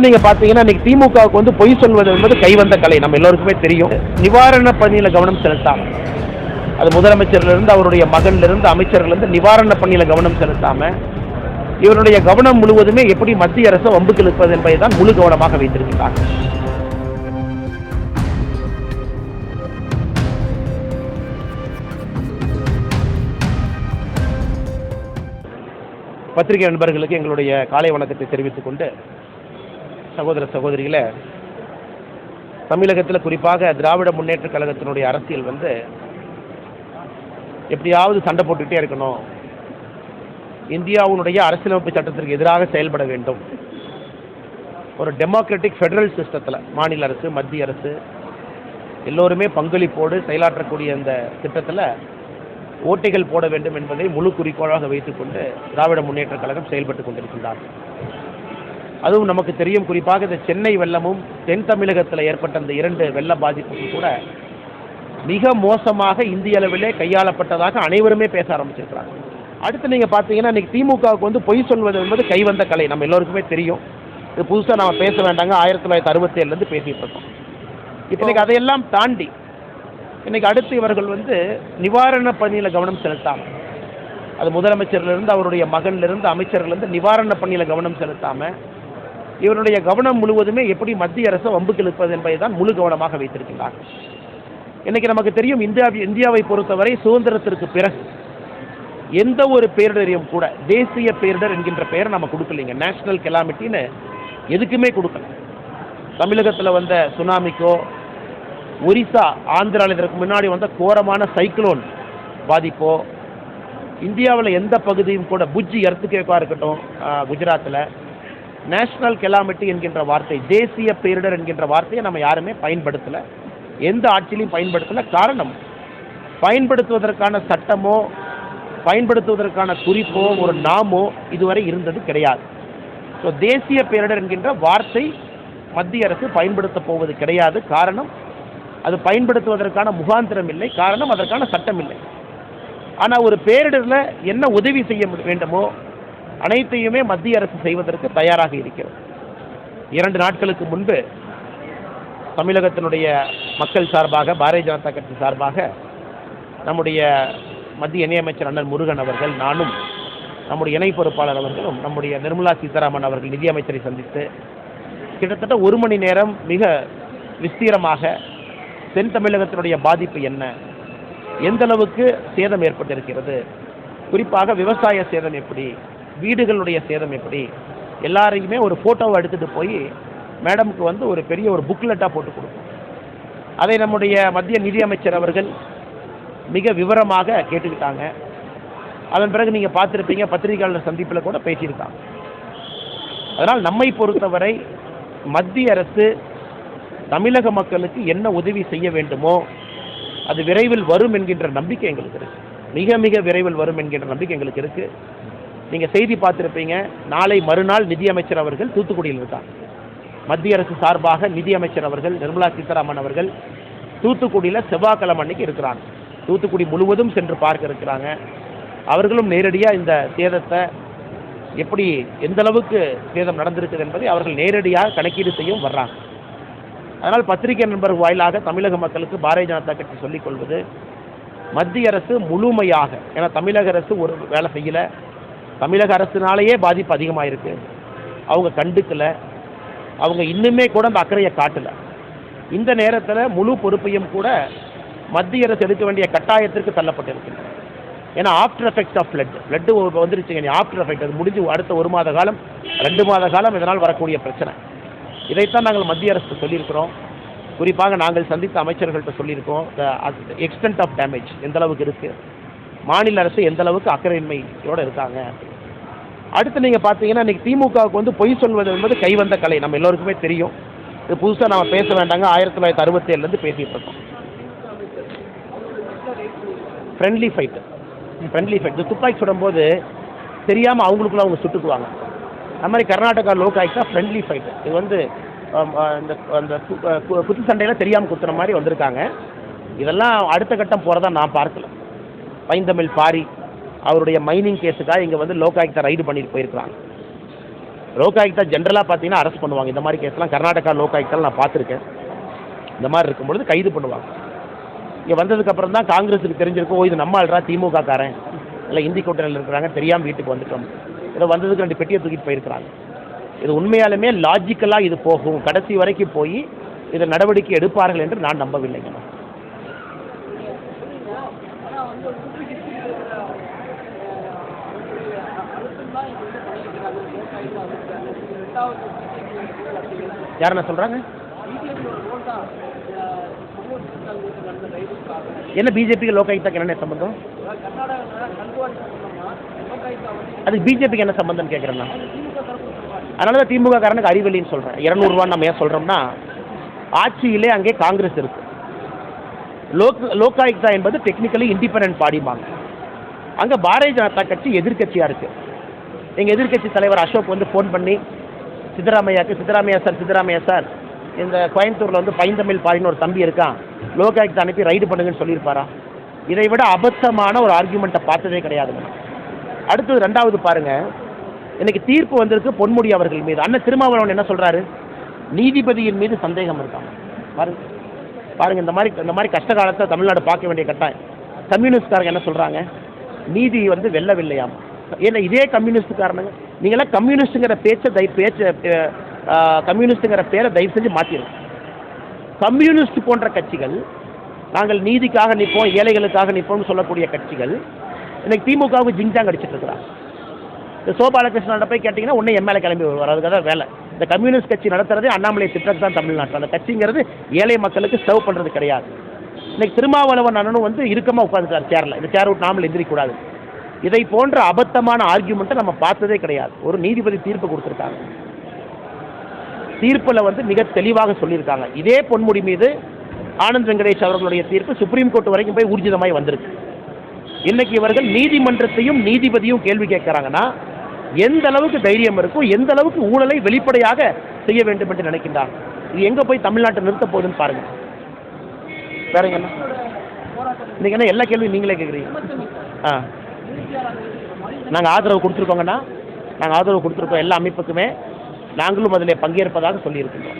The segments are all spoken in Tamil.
அடுத்து நீங்க பாத்தீங்கன்னா இன்னைக்கு திமுகவுக்கு வந்து பொய் சொல்வது என்பது கைவந்த கலை. நம்ம எல்லோருக்குமே தெரியும். நிவாரண பணியில கவனம் செலுத்தாம அது முதலமைச்சர்லேருந்து அவருடைய மகன்லேருந்து அமைச்சர்லேருந்து நிவாரண பணியில் கவனம் செலுத்தாம இவருடைய கவனம் முழுவதுமே எப்படி மத்திய அரசு வம்புக்கு இழுப்பது என்பதை தான் முழு கவனமாக வைத்திருக்கிறார். பத்திரிகை நண்பர்களுக்கு எங்களுடைய காலை வணக்கத்தை தெரிவித்துக் கொண்டு சகோதர சகோதரிகளே தமிழகத்தில் குறிப்பாக திராவிட முன்னேற்ற கழகத்தினுடைய அரசியல் வந்து எப்படியாவது சண்டை போட்டுக்கிட்டே இருக்கணும். இந்தியாவுடைய அரசியலமைப்பு சட்டத்திற்கு எதிராக செயல்பட வேண்டும். ஒரு டெமோக்ராட்டிக் ஃபெடரல் சிஸ்டத்தில் மாநில அரசு மத்திய அரசு எல்லோருமே பங்களிப்போடு செயலாற்றக்கூடிய இந்த திட்டத்தில் ஓட்டைகள் போட வேண்டும் என்பதை முழு குறிக்கோளாக வைத்துக்கொண்டு திராவிட முன்னேற்ற கழகம் செயல்பட்டு கொண்டிருக்கின்றார் அதுவும் நமக்கு தெரியும். குறிப்பாக இந்த சென்னை வெள்ளமும் தென் தமிழகத்தில் ஏற்பட்ட அந்த இரண்டு வெள்ள பாதிப்புக்கும் கூட மிக மோசமாக இந்திய அளவிலே கையாளப்பட்டதாக அனைவருமே பேச ஆரம்பிச்சிருக்கிறாங்க. அடுத்து நீங்கள் பார்த்தீங்கன்னா இன்னைக்கு திமுகவுக்கு வந்து பொய் சொல்வது என்பது கைவந்த கலை. நம்ம எல்லோருக்குமே தெரியும். இது புதுசாக நம்ம பேச வேண்டாங்க. ஆயிரத்தி தொள்ளாயிரத்தி அறுபத்தேழுலேருந்து பேசிகிட்டு இருக்கோம். இப்போ அதையெல்லாம் தாண்டி இன்னைக்கு அடுத்து இவர்கள் வந்து நிவாரண பணியில் கவனம் செலுத்தாம அது முதலமைச்சர்ல இருந்து அவருடைய மகன்ல இருந்து அமைச்சர்ல இருந்து நிவாரண பணியில கவனம் செலுத்தாம இவருடைய கவனம் முழுவதுமே எப்படி மத்திய அரசு வம்புக்கு இழுப்பது என்பதை தான் முழு கவனமாக வைத்திருக்கிறார். இன்னைக்கு நமக்கு தெரியும் இந்தியா இந்தியாவை பொறுத்தவரை சுதந்திரத்திற்கு பிறகு எந்த ஒரு பேரிடரையும் கூட தேசிய பேரிடர் என்கின்ற பெயரை நம்ம கொடுக்கலைங்க. நேஷனல் கெலாமிட்டின்னு எதுக்குமே கொடுக்கல. தமிழகத்தில் வந்த சுனாமிக்கோ ஒரிசா ஆந்திராவில் இதற்கு முன்னாடி வந்த கோரமான சைக்ளோன் பாதிப்போ இந்தியாவில் எந்த பகுதியும் கூட புஜ்ஜி எர்த்துக்கேக்காக இருக்கட்டும் குஜராத்தில் நேஷனல் கெலாமிட்டி என்கின்ற வார்த்தை தேசிய பேரிடர் என்கின்ற வார்த்தையை நம்ம யாருமே பயன்படுத்தலை. எந்த ஆட்சியிலையும் பயன்படுத்தலை. காரணம் பயன்படுத்துவதற்கான சட்டமோ பயன்படுத்துவதற்கான குறிப்போ ஒரு நாமோ இதுவரை இருந்தது கிடையாது. ஸோ தேசிய பேரிடர் என்கின்ற வார்த்தை மத்திய அரசு பயன்படுத்தப் போவது கிடையாது. காரணம் அது பயன்படுத்துவதற்கான முகாந்திரம் இல்லை. காரணம் அதற்கான சட்டம் இல்லை. ஆனால் ஒரு பேரிடரில் என்ன உதவி செய்ய வேண்டுமோ அனைத்தையுமே மத்திய அரசு செய்வதற்கு தயாராக இருக்கிறது. இரண்டு நாட்களுக்கு முன்பு தமிழகத்தினுடைய மக்கள் சார்பாக பாரதிய ஜனதா கட்சி சார்பாக நம்முடைய மத்திய இணையமைச்சர் அண்ணன் முருகன் அவர்கள் நானும் நம்முடைய இணை பொறுப்பாளர் அவர்களும் நம்முடைய நிர்மலா சீதாராமன் அவர்கள் நிதியமைச்சரை சந்தித்து கிட்டத்தட்ட ஒரு மணி நேரம் மிக விஸ்தீரமாக தென் தமிழகத்தினுடைய பாதிப்பு என்ன எந்த அளவுக்கு சேதம் ஏற்பட்டிருக்கிறது குறிப்பாக விவசாய சேதம் எப்படி வீடுகளுடைய சேதம் எப்படி? எல்லாரையுமே ஒரு ஃபோட்டோவை எடுத்துகிட்டு போய் மேடமுக்கு வந்து ஒரு பெரிய ஒரு புக்லெட்டாக போட்டு கொடுக்கும் அதை நம்முடைய மத்திய நிதியமைச்சர் அவர்கள் மிக விவரமாக கேட்டுக்கிட்டாங்க. அதன் பிறகு நீங்கள் பார்த்துருப்பீங்க பத்திரிகையாளர் சந்திப்பில் கூட பேசியிருக்காங்க. அதனால் நம்மை பொறுத்தவரை மத்திய அரசு தமிழக மக்களுக்கு என்ன உதவி செய்ய வேண்டுமோ அது விரைவில் வரும் என்கின்ற நம்பிக்கை எங்களுக்கு இருக்குது மிக மிக விரைவில் வரும் என்கின்ற நம்பிக்கை எங்களுக்கு இருக்குது நீங்கள் செய்தி பார்த்துருப்பீங்க. நாளை மறுநாள் நிதியமைச்சர் அவர்கள் தூத்துக்குடியில் இருக்கார். மத்திய அரசு சார்பாக நிதியமைச்சர் அவர்கள் நிர்மலா சீதாராமன் அவர்கள் தூத்துக்குடியில் செவ்வாய்க்கிழமை அன்னைக்கு இருக்கிறாங்க. தூத்துக்குடி முழுவதும் சென்று பார்க்க இருக்கிறாங்க. அவர்களும் நேரடியாக இந்த சேதத்தை எப்படி எந்த அளவுக்கு சேதம் நடந்திருக்குது என்பதை அவர்கள் நேரடியாக கணக்கீடு செய்யும் வர்றாங்க. அதனால் பத்திரிகை நண்பர் வாயிலாக தமிழக மக்களுக்கு பாரதிய ஜனதா கட்சி சொல்லிக் கொள்வது மத்திய அரசு முழுமையாக ஏன்னா தமிழக அரசு ஒரு வேலை செய்யலை தமிழக அரசுனாலேயே பாதிப்பு அதிகமாக இருக்கு அவங்க கண்டுக்கல. அவங்க இன்னுமே கூட அந்த அக்கறையை காட்டலை. இந்த நேரத்தில் முழு பொறுப்பையும் கூட மத்திய அரசு எடுக்க வேண்டிய கட்டாயத்திற்கு தள்ளப்பட்டிருக்கின்றன. ஏன்னா after effect of flood flood வந்துருச்சுங்க. ஆஃப்டர் எஃபெக்ட் அது முடிஞ்சு அடுத்த ஒரு மாத காலம் ரெண்டு மாத காலம் இதனால் வரக்கூடிய பிரச்சனை. இதைத்தான் நாங்கள் மத்திய அரசு சொல்லியிருக்கிறோம். குறிப்பாக நாங்கள் சந்தித்த அமைச்சர்கள்ட்ட சொல்லியிருக்கோம். எக்ஸ்டென்ட் ஆஃப் டேமேஜ் எந்த அளவுக்கு இருக்குது மாநில அரசு எந்த அளவுக்கு அக்கறையின்மையோடு இருக்காங்க? அடுத்து நீங்கள் பார்த்தீங்கன்னா இன்றைக்கி திமுகவுக்கு வந்து பொய் சொல்வது என்பது கைவந்த கலை. நம்ம எல்லோருக்குமே தெரியும். இது புதுசாக நம்ம பேச வேண்டாங்க. ஆயிரத்தி தொள்ளாயிரத்தி அறுபத்தேழுலேருந்து பேசிகிட்டு இருக்கோம். ஃப்ரெண்ட்லி ஃபைட்டு ஃப்ரெண்ட்லி ஃபைட் இந்த துப்பாக்கி சுடும்போது தெரியாமல் அவங்களுக்குள்ள அவங்க சுட்டுக்குவாங்க. அது மாதிரி கர்நாடகா லோகாயுக்தா ஃப்ரெண்ட்லி ஃபைட்டு இது வந்து இந்த அந்த கு- குத்து சண்டையில் தெரியாமல் குத்துற மாதிரி வந்திருக்காங்க. இதெல்லாம் அடுத்த கட்டம் போகிறதா நான் பார்க்கல. பைந்தமிழ் பாரி அவருடைய மைனிங் கேஸுக்காக இங்கே வந்து லோகாயுக்தா ரைடு பண்ணிட்டு போயிருக்கிறாங்க. லோகாயுக்தா ஜென்ரலாக பார்த்தீங்கன்னா அரெஸ்ட் பண்ணுவாங்க. இந்த மாதிரி கேஸ்லாம் கர்நாடகா லோகாயுக்தால நான் பார்த்துருக்கேன். இந்த மாதிரி இருக்கும்பொழுது கைது பண்ணுவாங்க. இங்கே வந்ததுக்கப்புறம் தான் காங்கிரஸுக்கு தெரிஞ்சிருக்கும். ஓ இது நம்ம ஆள்றா திமுக காரன் இல்லை இந்தி கூட்டணியில் இருக்கிறாங்க. தெரியாமல் வீட்டுக்கு வந்துட்டோம். இதை வந்ததுக்கு ரெண்டு பெட்டியை தூக்கிட்டு போயிருக்கிறாங்க. இது உண்மையாலுமே லாஜிக்கலாக இது போகும். கடைசி வரைக்கும் போய் இதை நடவடிக்கை எடுப்பார்கள் என்று நான் நம்பவில்லைங்க யார் சொல்கிறாங்க என்ன பிஜேபிக்கு லோகாயுக்தாக்கு என்ன சம்பந்தம்? அதுக்கு பிஜேபிக்கு என்ன சம்பந்தம் கேட்குறேன்னா அதனால தான் திமுக காரனுக்கு அறிவெளின்னு சொல்கிறேன் இரநூறுவான்னு நம்ம ஏன் சொல்கிறோம்னா ஆட்சியிலே அங்கே காங்கிரஸ் இருக்கு. லோக் லோகாயுக்தா என்பது டெக்னிக்கலி இண்டிபெண்டன்ட் பாடிம்பாங்க அங்கே பாரதிய ஜனதா கட்சி எதிர்க்கட்சியாக இருக்குது எங்கள் எதிர்க்கட்சி தலைவர் அசோக் வந்து ஃபோன் பண்ணி சித்தராமையாக்கு சித்தராமையா சார் சித்தராமையா சார். இந்த கோயம்புத்தூரில் வந்து பைந்தமிழ் பாரின்னு ஒரு தம்பி இருக்கான் லோகாய்க்கு அனுப்பி ரைடு பண்ணுங்கன்னு சொல்லியிருப்பாரா. இதை விட அபத்தமான ஒரு ஆர்கியூமெண்ட்டை பார்த்ததே கிடையாதுங்க அடுத்தது ரெண்டாவது பாருங்கள் இன்னைக்கு தீர்ப்பு வந்திருக்கு பொன்முடி அவர்கள் மீது. அண்ணன் திருமாவளவன் என்ன சொல்கிறாரு நீதிபதியின் மீது சந்தேகம் இருக்காங்க பாருங்க. பாருங்கள் இந்த மாதிரி இந்த மாதிரி கஷ்ட காலத்தை தமிழ்நாடு பார்க்க வேண்டிய கட்டாயம். கம்யூனிஸ்ட்காரங்க என்ன சொல்கிறாங்க நீதி வந்து வெல்லவில்லையாம். ஏன்னா இதே கம்யூனிஸ்ட்காரனுங்க நீங்களாம் கம்யூனிஸ்ட்டுங்கிற பேச்சை தயவு பேச்ச கம்யூனிஸ்ட்டுங்கிற பேரை தயவு செஞ்சு மாற்றிடும் கம்யூனிஸ்ட் போன்ற கட்சிகள் நாங்கள் நீதிக்காக நிற்போம் ஏழைகளுக்காக நிற்போம்னு சொல்லக்கூடிய கட்சிகள் இன்னைக்கு திமுகவுக்கு ஜிங்ஜாங் அடிச்சிட்டு இருக்கிறாங்க. இந்த சோ பாலகிருஷ்ணன் போய் கேட்டிங்கன்னா உடனே எம்எல்ஏ கிளம்பி வருவார். அதுக்காக தான் வேலை. இந்த கம்யூனிஸ்ட் கட்சி நடத்துறது அண்ணாமலை திட்டத்து தான் தமிழ்நாட்டில். அந்த கட்சிங்கிறது ஏழை மக்களுக்கு சர்வ் பண்ணுறது கிடையாது. இன்னைக்கு திருமாவளவன் அண்ணனும் வந்து இறுக்கமாக உட்காந்துட்டார் சேரில் இந்த சேர் விட்டு நாமல் எந்திரிக்கூடாது இதை போன்ற அபத்தமான ஆர்கியூமெண்ட்டை நம்ம பார்த்ததே கிடையாது. ஒரு நீதிபதி தீர்ப்பு கொடுத்துருக்காங்க. தீர்ப்பில் வந்து மிக தெளிவாக சொல்லியிருக்காங்க. இதே பொன்முடி மீது ஆனந்த் வெங்கடேஷ் அவர்களுடைய தீர்ப்பு சுப்ரீம் கோர்ட் வரைக்கும் போய் ஊர்ஜிதமாய் வந்திருக்கு. இன்னைக்கு இவர்கள் நீதிமன்றத்தையும் நீதிபதியும் கேள்வி கேட்குறாங்கன்னா எந்த அளவுக்கு தைரியம் இருக்கும் எந்த அளவுக்கு ஊழலை வெளிப்படையாக செய்ய வேண்டும் என்று நினைக்கின்றாங்க. இது எங்கே போய் தமிழ்நாட்டை நிறுத்த போகுதுன்னு பாருங்க. வேறங்க என்ன? இன்னைக்கு என்ன? எல்லா கேள்வியும் நீங்களே கேட்குறீங்க. ஆ. நாங்கள் ஆதரவு கொடுத்துருக்கோங்கண்ணா. நாங்கள் ஆதரவு கொடுத்துருக்கோம் எல்லா அமைப்புக்குமே. நாங்களும் அதில் பங்கேற்பதாக சொல்லியிருக்கின்றோம்.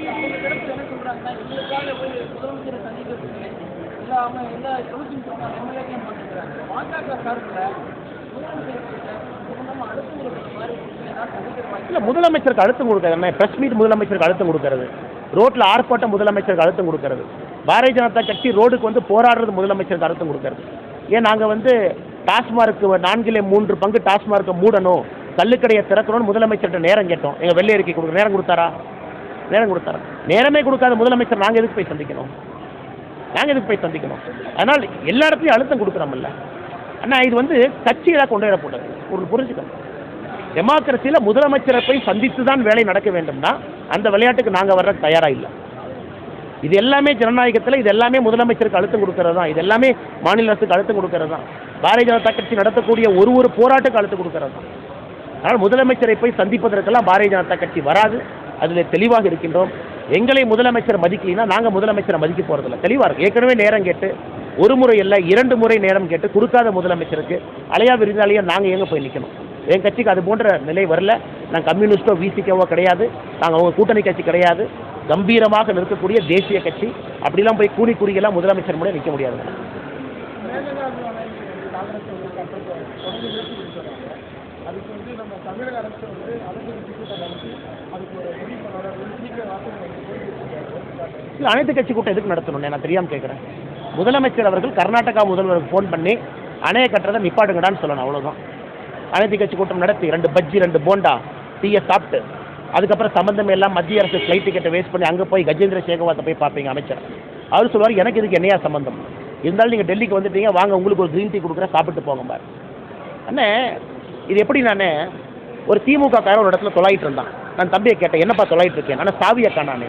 இல்லை முதலமைச்சருக்கு அழுத்தம் கொடுக்கறது என்ன? ப்ரெஸ் மீட் முதலமைச்சருக்கு அழுத்தம் கொடுக்கறது. ரோட்டில் ஆர்ப்பாட்டம் முதலமைச்சருக்கு அழுத்தம் கொடுக்கறது. பாரதிய ஜனதா கட்சி ரோடுக்கு வந்து போராடுறது முதலமைச்சருக்கு அழுத்தம் கொடுக்கறது. ஏன் நாங்கள் வந்து டாஸ்மார்க்கு நான்கிலே மூன்று பங்கு டாஸ்மார்க்கை மூடணும். கள்ளுக்கடையை திறக்கணும்னு முதலமைச்சர்கிட்ட நேரம் கேட்டோம். எங்கள் வெள்ளை அறிக்கை கொடுக்க நேரம் கொடுத்தாரா? நேரம் கொடுத்தாரா? நேரமே கொடுக்காத முதலமைச்சர் நாங்கள் எதுக்கு போய் சந்திக்கணும்? நாங்கள் எதுக்கு போய் சந்திக்கணும்? அதனால் எல்லா இடத்துலையும் அழுத்தம் கொடுக்குறோம்ல. ஆனால் இது வந்து கட்சிகளாக கொண்டு வரக்கூடாது ஒரு புரிஞ்சுக்கணும் டெமோக்ரஸியில் முதலமைச்சரை போய் சந்தித்து தான் வேலை நடக்க வேண்டும்னா அந்த விளையாட்டுக்கு நாங்கள் வர்ற தயாராக இல்லை. இது எல்லாமே ஜனநாயகத்தில் இது எல்லாமே முதலமைச்சருக்கு அழுத்தம் கொடுக்கறது தான் இது எல்லாமே மாநில அரசுக்கு அழுத்தம் கொடுக்கறது தான் பாரதிய ஜனதா கட்சி நடத்தக்கூடிய ஒரு ஒரு போராட்டக்கு அழுத்தம் கொடுக்கறது தான் அதனால் முதலமைச்சரை போய் சந்திப்பதற்கெல்லாம் பாரதிய ஜனதா கட்சி வராது. அதில் தெளிவாக இருக்கின்றோம். எங்களை முதலமைச்சர் மதிக்கலைன்னா நாங்கள் முதலமைச்சரை மதிக்க போகிறதில்ல தெளிவாக இருக்கும் ஏற்கனவே நேரம் கேட்டு ஒரு முறை இல்லை இரண்டு முறை நேரம் கேட்டு கொடுக்காத முதலமைச்சருக்கு அலையா விருந்தாளியாக நாங்கள் எங்கே போய் நிற்கணும் என் கட்சிக்கு அது போன்ற நிலை வரல. நாங்கள் கம்யூனிஸ்டோ விசிக்கவோ கிடையாது. நாங்கள் அவங்க கூட்டணி கட்சி கிடையாது. கம்பீரமாக நிற்கக்கூடிய தேசிய கட்சி. அப்படிலாம் போய் கூலி குறிகளாக முதலமைச்சர் முறை நிற்க முடியாது. இல்லை அனைத்து கட்சி கூட்டம் எதுக்கு நடத்தணும் நான் தெரியாமல் கேட்குறேன் முதலமைச்சர் அவர்கள் கர்நாடகா முதல்வருக்கு ஃபோன் பண்ணி அணையை கட்டுறதை நிப்பாட்டுங்கடான்னு சொல்லணும் அவ்வளோதான் அனைத்து கட்சி கூட்டம் நடத்தி ரெண்டு பஜ்ஜி ரெண்டு போண்டா டீயை சாப்பிட்டு அதுக்கப்புறம் சம்மந்தம் எல்லாம் மத்திய அரசு ஃப்ளைட் டிக்கெட்டை வேஸ்ட் பண்ணி அங்கே போய் கஜேந்திர சேகவாத்தை போய் பார்ப்பீங்க அமைச்சர். அவர் சொல்லுவார் எனக்கு இதுக்கு என்னையா சம்மந்தம் இருந்தாலும் நீங்கள் டெல்லிக்கு வந்துட்டீங்க வாங்க உங்களுக்கு ஒரு க்ரீன் டீ கொடுக்குறேன் சாப்பிட்டு போங்க பாரு. அண்ணே இது எப்படி நான் ஒரு திமுக காரன் ஒரு இடத்துல தொலைகிட்டு இருந்தான். நான் தம்பியை கேட்டேன் என்னப்பா தொலைகிட்டு இருக்கேன்? ஆனால் சாவியை காணானே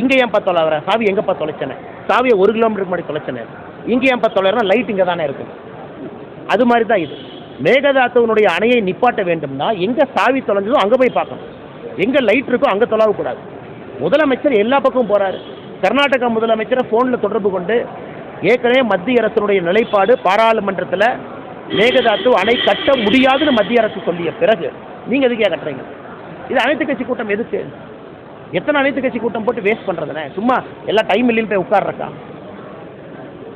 இங்கே ஏன்ப்பா தொலைவர சாவி எங்கேப்பா தொலைச்சனே? சாவியை ஒரு கிலோமீட்டருக்கு முன்னாடி தொலைச்சனே. இங்கே ஏன்ப்பா தொலைறா லைட் இங்கே தானே இருக்கு. அது மாதிரி தான் இது. மேகதாத்தவனுடைய அணையை நிப்பாட்ட வேண்டும்னா எங்கே சாவி தொலைஞ்சதோ அங்கே போய் பார்க்கணும். எங்கே லைட் இருக்கோ அங்கே தொலைவக்கூடாது. முதலமைச்சர் எல்லா பக்கமும் போகிறாரு கர்நாடகா முதலமைச்சரை ஃபோனில் தொடர்பு கொண்டு ஏற்கனவே மத்திய அரசினுடைய நிலைப்பாடு பாராளுமன்றத்தில் மேகதாத்து அணை கட்ட முடியாதுன்னு மத்திய அரசு சொல்லிய பிறகு நீங்கள் எதுக்கே கட்டுறீங்க? இது அனைத்து கட்சி கூட்டம் எதுக்கு? எத்தனை அனைத்து கட்சி கூட்டம் போட்டு வேஸ்ட் பண்ணுறதுனே சும்மா எல்லா டைம் இல்லைன்னு போய் உட்கார்றக்கா?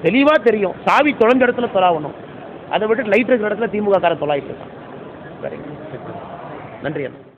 தெளிவாக தெரியும். சாவி தொலைஞ்ச இடத்துல தொலாவணும். அதை விட்டு லைட் இருக்கிற இடத்துல திமுக காரை தொலாயிட்டு இருக்கான். சரிங்க நன்றி அண்ணா.